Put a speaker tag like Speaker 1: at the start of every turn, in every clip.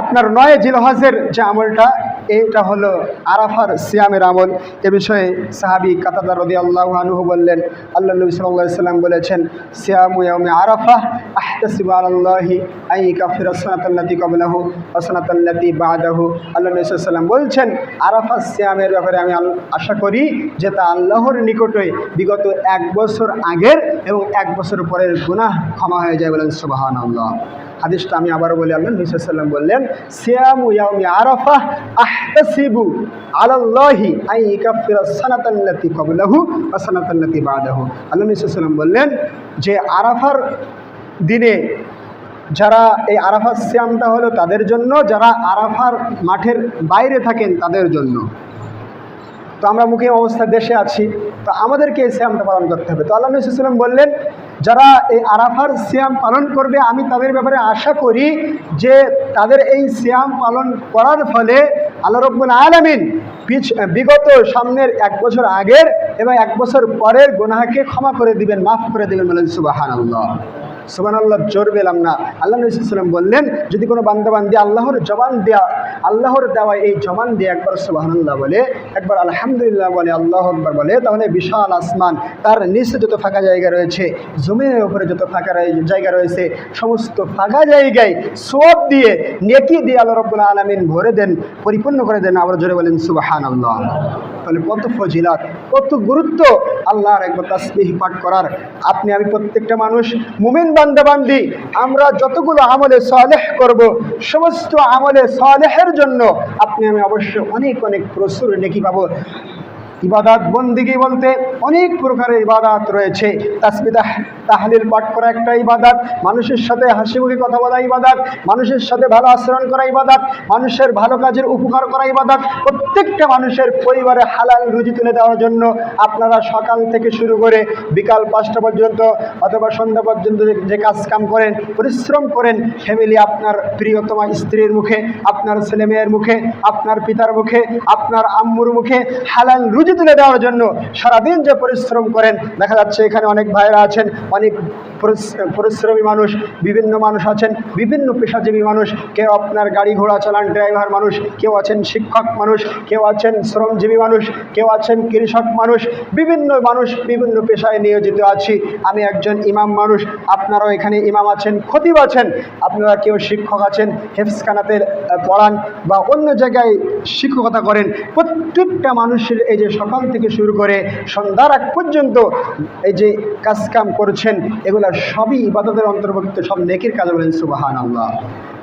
Speaker 1: আপনার নয় জিলহজের যে আমলটা, এইটা হলো আরাফার সিয়ামের আমল। এ বিষয়ে সাহাবি কাতাদা রদি আল্লাহ আনুহু বললেন আল্লাহ নবী সাল্লাহ সাল্লাম বলেছেন, সিয়ামু ইয়ামে আরাফা আহতাসিবু আলাল্লাহি আই কাফির সনাতাল্লাতি কবলাহু অসনাতাল্লাতি বাদাহু। আল্লাহ নবী সাল্লাম বলছেন আরাফা সিয়ামের ব্যাপারে আমি আশা করি যে তা আল্লাহর নিকটে বিগত এক বছর আগের এবং এক বছর পরের গুনাহ ক্ষমা হয়ে যায় বলেন সুবাহান আল্লাহ হাদিসটা আমি আবারও বলি, আল্লাহ সাল্লাম বললেন, সিয়ামু আই বললেন যে আরাফার দিনে যারা এই আরাফার শ্যামটা হলো তাদের জন্য, যারা আরাফার মাঠের বাইরে থাকেন তাদের জন্য। তো আমরা মুখে অবস্থা দেশে আছি, তো আমাদেরকে এই সিয়ামটা পালন করতে হবে। তো আল্লাহ সাল্লাম বললেন যারা এই আরাফার সিয়াম পালন করবে, আমি তাদের ব্যাপারে আশা করি যে তাদের এই সিয়াম পালন করার ফলে আল্লাহ রব্বুল আলমিন পিছ, বিগত সামনের এক বছর আগের এবং এক বছর পরের গোনাহাকে ক্ষমা করে দিবেন, মাফ করে দেবেন বলেন সুবাহান আল্লাহ সুবান আল্লাহ জোর পেলাম না। আল্লাহ নবীলাম বললেন, যদি কোনো বান্দাবান্দি আল্লাহর জবান দেওয়া আল্লাহর দেওয়া এই জবান দিয়ে একবার সুবাহান্লাহ বলে, একবার আলহামদুলিল্লাহ বলে, আল্লাহ আকবর বলে, তাহলে বিশাল আসমান, তার নিচে যত ফাঁকা জায়গা রয়েছে, জমিনের উপরে যত ফাঁকা জায়গা রয়েছে, সমস্ত ফাঁকা জায়গায় সব দিয়ে, নেকি দিয়ে আল্লাহ রব্বুল্লাহ আলমিন ভরে দেন, পরিপূর্ণ করে দেন, আবার জোরে বলেন সুবাহান আল্লাহ তাহলে কত ফজিলাত, কত গুরুত্ব আল্লাহর একবার তাসবিহ পাঠ করার। আপনি, আমি প্রত্যেকটা মানুষ, মুমিন বান্দাবান্দি আমরা যতগুলো আমলে সালেহ করব, সমস্ত আমলে সালেহের জন্য আপনি আমি অবশ্য অনেক অনেক প্রচুর নেকি পাবো। ইবাদাত বন্দিগি বলতে অনেক প্রকারের ইবাদাত রয়েছে। তাসবিদাহ, তাহলিল পাঠ করা একটা ইবাদাত, মানুষের সাথে হাসি মুখে কথা বলা ইবাদাত, মানুষের সাথে ভালো আচরণ করা ইবাদাত, মানুষের ভালো কাজের উপকার করা ইবাদাত। প্রত্যেকটা মানুষের পরিবারে হালাল রুজি তুলে দেওয়ার জন্য আপনারা সকাল থেকে শুরু করে বিকাল পাঁচটা পর্যন্ত অথবা সন্ধ্যা পর্যন্ত যে কাজ কাম করেন, পরিশ্রম করেন ফ্যামিলি আপনার প্রিয়তমা স্ত্রীর মুখে, আপনার ছেলেমেয়ের মুখে, আপনার পিতার মুখে, আপনার আম্মুর মুখে হালাল রুজি তুলে দেওয়ার জন্য সারাদিন যে পরিশ্রম করেন, দেখা যাচ্ছে এখানে অনেক ভাইরা আছেন, অনেক পরিশ্রমী মানুষ, বিভিন্ন মানুষ আছেন, বিভিন্ন পেশাজীবী মানুষ, কেউ আপনার গাড়ি ঘোড়া চালান, ড্রাইভার মানুষ, কেউ আছেন শিক্ষক মানুষ, কেউ আছেন শ্রমজীবী মানুষ, কেউ আছেন কৃষক মানুষ, বিভিন্ন মানুষ বিভিন্ন পেশায় নিয়োজিত আছি। আমি একজন ইমাম মানুষ, আপনারাও এখানে ইমাম আছেন, খতিব আছেন, আপনারা কেউ শিক্ষক আছেন হেফসখানাতে পড়ান বা অন্য জায়গায় শিক্ষকতা করেন। প্রত্যেকটা মানুষের এই যে সকাল থেকে শুরু করে সন্ধ্যার আগ পর্যন্ত এই যে কাজকাম করছেন, এগুলো সবই ইবাদতের অন্তর্ভুক্ত, সব নেকির কাজ বলেন সুবাহান আল্লাহ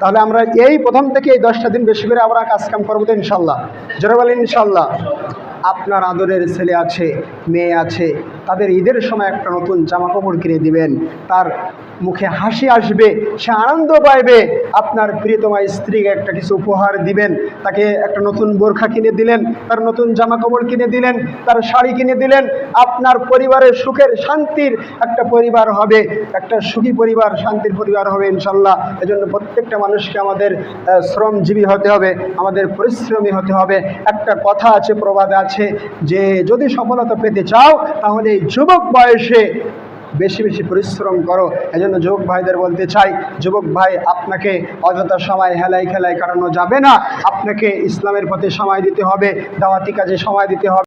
Speaker 1: তাহলে আমরা এই প্রথম থেকে এই দশটা দিন বেশি করে আমরা কাজকাম করব তো ইনশাল্লাহ জোরে বলেন ইনশাল্লাহ আপনার আদরের ছেলে আছে, মেয়ে আছে তাদের ঈদের সময় একটা নতুন জামা কাপড় কিনে দিবেন। তার মুখে হাসি আসবে, সে আনন্দ পাইবে। আপনার প্রিয়তমা স্ত্রীকে একটা কিছু উপহার দিবেন, তাকে একটা নতুন বোরখা কিনে দিলেন, তার নতুন জামা কাপড় কিনে দিলেন, তার শাড়ি কিনে দিলেন। আপনার পরিবারের সুখের শান্তির একটা পরিবার হবে, একটা সুখী পরিবার, শান্তির পরিবার হবে ইনশাল্লাহ। এজন্য প্রত্যেকটা মানুষকে আমাদের শ্রমজীবী হতে হবে, আমাদের পরিশ্রমী হতে হবে। একটা কথা আছে, প্রবাদ আছে, যে যদি সফলতা পেতে চাও, তাহলে এই যুবক বয়সে বেশি বেশি পরিশ্রম করো, এজন্য যুবক ভাইদের বলতে চাই, যুবক ভাই আপনাকে অযথা সময় হেলাই খেলায় কাটানো যাবে না। আপনাকে ইসলামের পথে সময় দিতে হবে, দাওয়াতি কাজে সময় দিতে হবে।